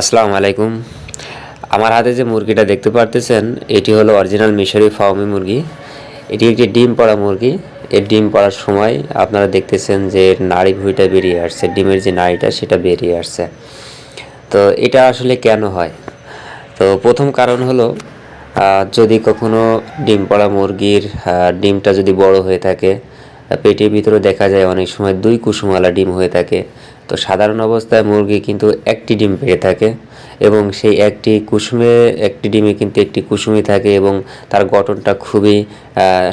আসসালামু আলাইকুম। আমার হাতে যে মুরগিটা দেখতে পারতেছেন, এটি হলো অরিজিনাল মিশরি ফার্মি মুরগি। এটি একটি ডিম পড়া মুরগি। এর ডিম পড়ার সময় আপনারা দেখতেছেন যে নাড়ি ভুঁড়িটা বেরিয়ে আসছে, ডিমের যে নাড়িটা সেটা বেরিয়ে আসছে। তো এটা আসলে কেন হয়? তো প্রথম কারণ হলো যদি কখনো ডিম পড়া মুরগির ডিমটা যদি বড় হয়ে থাকে পেটের ভিতরে দেখা যায় অনেক সময় দুই কুসুমওয়ালা ডিম হয়ে থাকে। তো সাধারণ অবস্থায় মুরগি কিন্তু একটি ডিম পেড়ে থাকে এবং সেই একটি কুসুমে, একটি ডিমে কিন্তু একটি কুসুমি থাকে এবং তার গঠনটা খুবই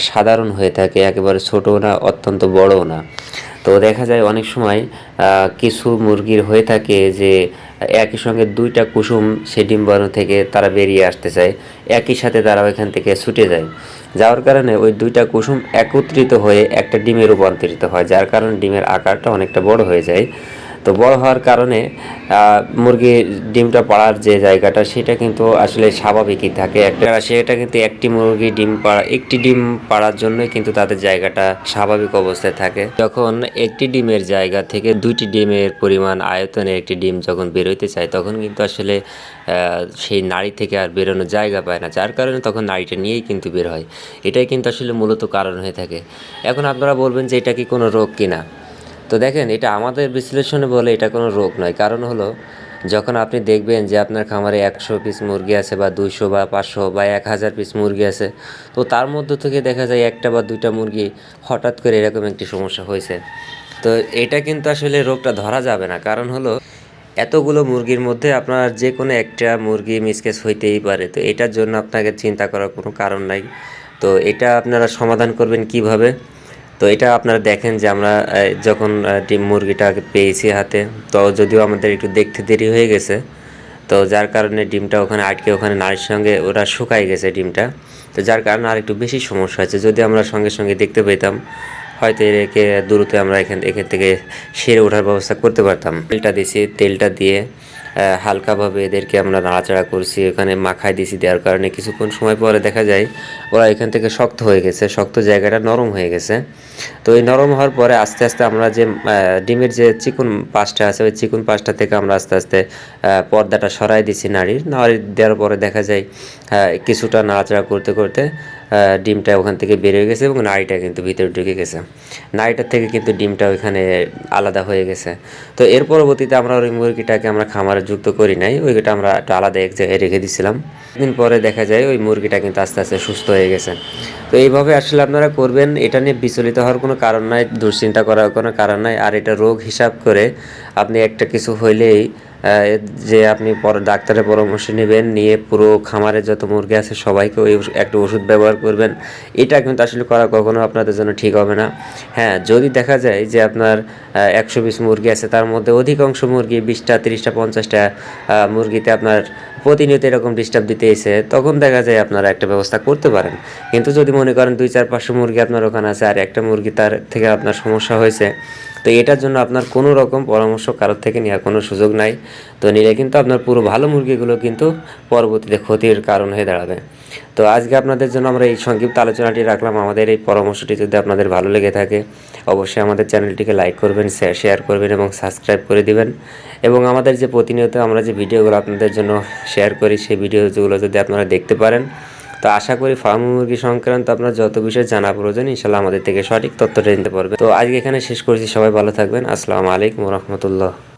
সাধারণ হয়ে থাকে, একেবারে ছোটও না, অত্যন্ত বড়ও না। তো দেখা যায় অনেক সময় কিছু মুরগির হয়ে থাকে যে একই সঙ্গে দুইটা কুসুম সে ডিম বানো থেকে তারা বেরিয়ে আসতে চায়, একই সাথে তারা ওইখান থেকে ছুটে যায়। যাওয়ার কারণে ওই দুইটা কুসুম একত্রিত হয়ে একটা ডিমে রূপান্তরিত হয়, যার কারণে ডিমের আকারটা অনেকটা বড় হয়ে যায়। তো বড় হওয়ার কারণে মুরগির ডিমটা পাড়ার যে জায়গাটা, সেটা কিন্তু আসলে স্বাভাবিকই থাকে। একটা সেটা কিন্তু একটি মুরগি ডিম পাড়া, একটি ডিম পাড়ার জন্যই কিন্তু তাদের জায়গাটা স্বাভাবিক অবস্থায় থাকে। যখন একটি ডিমের জায়গা থেকে দুইটি ডিমের পরিমাণ আয়তনে একটি ডিম যখন বেরোইতে চায়, তখন কিন্তু আসলে সেই নাড়ি থেকে আর বেরোনোর জায়গা পায় না। যার কারণে তখন নাড়িটা নিয়েই কিন্তু বের হয়। এটাই কিন্তু আসলে মূলত কারণ হয়ে থাকে। এখন আপনারা বলবেন যে এটা কি কোনো রোগ কিনা? তো দেখেন, এটা আমাদের বিশ্লেষণে বলে এটা কোনো রোগ নয়। কারণ হলো, যখন আপনি দেখবেন যে আপনার খামারে একশো পিস মুরগি আছে বা দুইশো বা পাঁচশো বা এক হাজার পিস মুরগি আছে, তো তার মধ্য থেকে দেখা যায় একটা বা দুইটা মুরগি হঠাৎ করে এরকম একটি সমস্যা হয়েছে। তো এটা কিন্তু আসলে রোগটা ধরা যাবে না। কারণ হলো, এতগুলো মুরগির মধ্যে আপনার যে কোনো একটা মুরগি মিসকেস হইতেই পারে। তো এটার জন্য আপনাকে চিন্তা করার কোনো কারণ নাই। তো এটা আপনারা সমাধান করবেন কীভাবে? তো এটা আপনারা দেখেন যে আমরা যখন ডিম মুরগিটা পেয়েছি হাতে, তো যদিও আমাদের একটু দেখতে দেরি হয়ে গেছে, তো যার কারণে ডিমটা ওখানে আটকে, ওখানে নারীর সঙ্গে ওরা শুকাই গেছে ডিমটা, তো যার কারণে আর একটু বেশি সমস্যা হয়েছে। যদি আমরা সঙ্গে সঙ্গে দেখতে পেতাম, হয়তো একে দ্রুত আমরা এখান এখান থেকে সেরে ওঠার ব্যবস্থা করতে পারতাম। তেলটা দিয়েছি, তেলটা দিয়ে হালকাভাবে এদেরকে আমরা নাড়াচাড়া করছি, এখানে মাখাই দিয়েছি দেওয়ার কারণে কিছুক্ষণ সময় পরে দেখা যায় ওরা এখান থেকে শক্ত হয়ে গেছে, শক্ত জায়গাটা নরম হয়ে গেছে। তো এই নরম হওয়ার পরে আস্তে আস্তে আমরা যে ডিমের যে চিকুন পাশটা আছে, ওই চিকুন পাশটা থেকে আমরা আস্তে আস্তে পর্দাটা সরাই দিছি নাড়ির। নাড়ি দেওয়ার পরে দেখা যায় কিছুটা নাড়াচাড়া করতে করতে ডিমটা ওখান থেকে বেরিয়ে গেছে এবং নাড়িটা কিন্তু ভিতরে ঢুকে গেছে। নাড়িটার থেকে কিন্তু ডিমটা ওইখানে আলাদা হয়ে গেছে। তো এর পরবর্তীতে আমরা ওই মুরগিটাকে আমরা খামারে যুক্ত করি নাই, ওইটা আমরা একটা আলাদা এক জায়গায় রেখে দিছিলাম। দিন পরে দেখা যায় ওই মুরগিটা কিন্তু আস্তে আস্তে সুস্থ হয়ে গেছে। তো এইভাবে আসলে আপনারা করবেন, এটা নিয়ে বিচলিত হওয়ার কোনো কারণ নাই, দুশ্চিন্তা করার কোনো কারণ নাই। আর এটা রোগ হিসাব করে আপনি একটা কিছু হইলেই যে আপনি পর ডাক্তারের পরামর্শ নেবেন, নিয়ে পুরো খামারে যত মুরগি আছে সবাইকে ওই একটা ওষুধ ব্যবহার করবেন। এটা কিন্তু আসলে করা কখনো আপনাদের জন্য ঠিক হবে না। হ্যাঁ যদি দেখা যায় যে আপনার একশো বিশ মুরগি আছে, তার মধ্যে অধিকাংশ মুরগি বিশটা, তিরিশটা, পঞ্চাশটা মুরগিতে আপনার প্রতিনিয়ত এরকম ডিস্টার্ব দিতে এসে তখন দেখা যায় আপনারা একটা ব্যবস্থা করতে পারেন। কিন্তু যদি মনে করেন দুই চার পাঁচশো মুরগি আপনার ওখানে আছে, আর একটা মুরগি তার থেকে আপনার সমস্যা হয়েছে। তো এটার জন্য আপনার কোনো রকম পরামর্শ কারোর থেকে নেওয়ার কোনো সুযোগ নাই। তো নিলে কিন্তু আপনার পুরো ভালো মুরগিগুলো কিন্তু পরবর্তীতে ক্ষতির কারণ হয়ে দাঁড়াবে। তো আজকে আপনাদের জন্য আমরা এই সংক্ষিপ্ত আলোচনাটি রাখলাম। আমাদের এই পরামর্শটি যদি আপনাদের ভালো লেগে থাকে, অবশ্যই আমাদের চ্যানেলটিকে লাইক করবেন, শেয়ার করবেন এবং সাবস্ক্রাইব করে দিবেন। এবং আমাদের যে প্রতিনিয়ত আমরা যে ভিডিওগুলো আপনাদের জন্য শেয়ার করি, সেই ভিডিওগুলো যদি আপনারা দেখতে পারেন তো আশা করি ফার্ম মুরগি সংক্রান্ত আপনার যত বিষয়ে জানা প্রয়োজন ইনশাল্লাহ আমাদের থেকে সঠিক তথ্যটা নিতে পারবে। তো আজকে এখানে শেষ করছি, সবাই ভালো থাকবেন। আসসালামু আলাইকুম রহমতুল্লাহ।